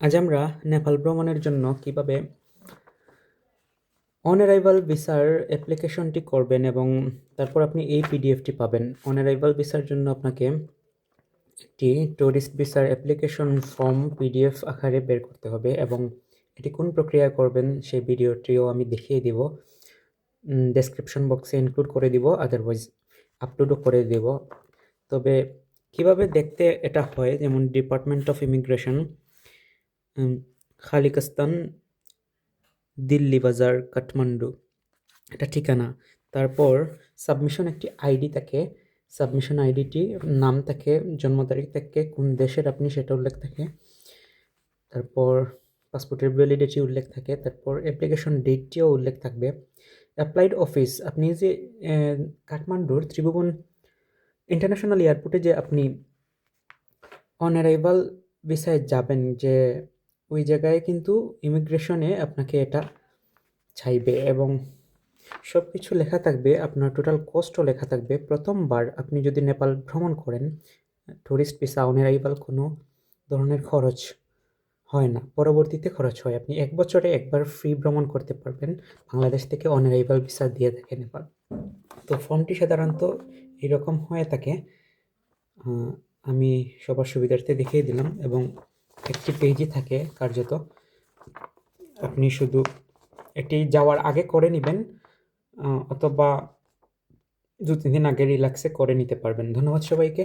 আজ আমরা নেপাল ভ্রমণের জন্য কীভাবে অন অ্যারাইভাল ভিসার অ্যাপ্লিকেশনটি করবেন এবং তারপর আপনি এই পিডিএফটি পাবেন। অন অ্যারাইভাল ভিসার জন্য আপনাকে একটি ট্যুরিস্ট ভিসার অ্যাপ্লিকেশন ফর্ম পিডিএফ আকারে বের করতে হবে এবং এটি কোন প্রক্রিয়া করবেন সেই ভিডিওটিও আমি দেখিয়ে দিব। ডেসক্রিপশন বক্সে ইনক্লুড করে দিব আদারওয়াইজ আপলোডও করে দেব। তবে কীভাবে দেখতে এটা হয়, যেমন department of immigration Kalikasthan, Dilli Bazar, Kathmandu, এটা ঠিকানা। তারপর সাবমিশন একটি আইডি থাকে। সাবমিশন আইডিটি নাম থাকে, জন্ম তারিখ থাকে, কোন দেশের আপনি সেটা উল্লেখ থাকে। তারপর পাসপোর্টের ভ্যালিডিটি উল্লেখ থাকে। তারপর অ্যাপ্লিকেশন ডেটটিও উল্লেখ থাকবে। অ্যাপ্লাইড অফিস আপনি যে কাঠমান্ডুর ত্রিভুবন ইন্টারন্যাশনাল এয়ারপোর্টে যে আপনি অন অ্যারাইভাল ভিসায় যাবেন, যে ওই জায়গায় কিন্তু ইমিগ্রেশনে আপনাকে এটা চাইবে এবং সব কিছু লেখা থাকবে, আপনার টোটাল কস্টও লেখা থাকবে। প্রথমবার আপনি যদি নেপাল ভ্রমণ করেন টুরিস্ট ভিসা অন কোনো ধরনের খরচ হয় না। পরবর্তীতে খরচ হয়। আপনি এক বছরে একবার ফ্রি ভ্রমণ করতে পারবেন। বাংলাদেশ থেকে অন ভিসা দিয়ে থাকে নেপাল। তো ফর্মটি সাধারণত এরকম হয়ে থাকে। আমি সবার সুবিধার্থে দেখিয়ে দিলাম এবং একটি পেজই থাকে কার্যত। আপনি শুধু এটি যাওয়ার আগে করে নেবেন অথবা দু তিন দিন আগে রিল্যাক্সে করে নিতে পারবেন। ধন্যবাদ সবাইকে।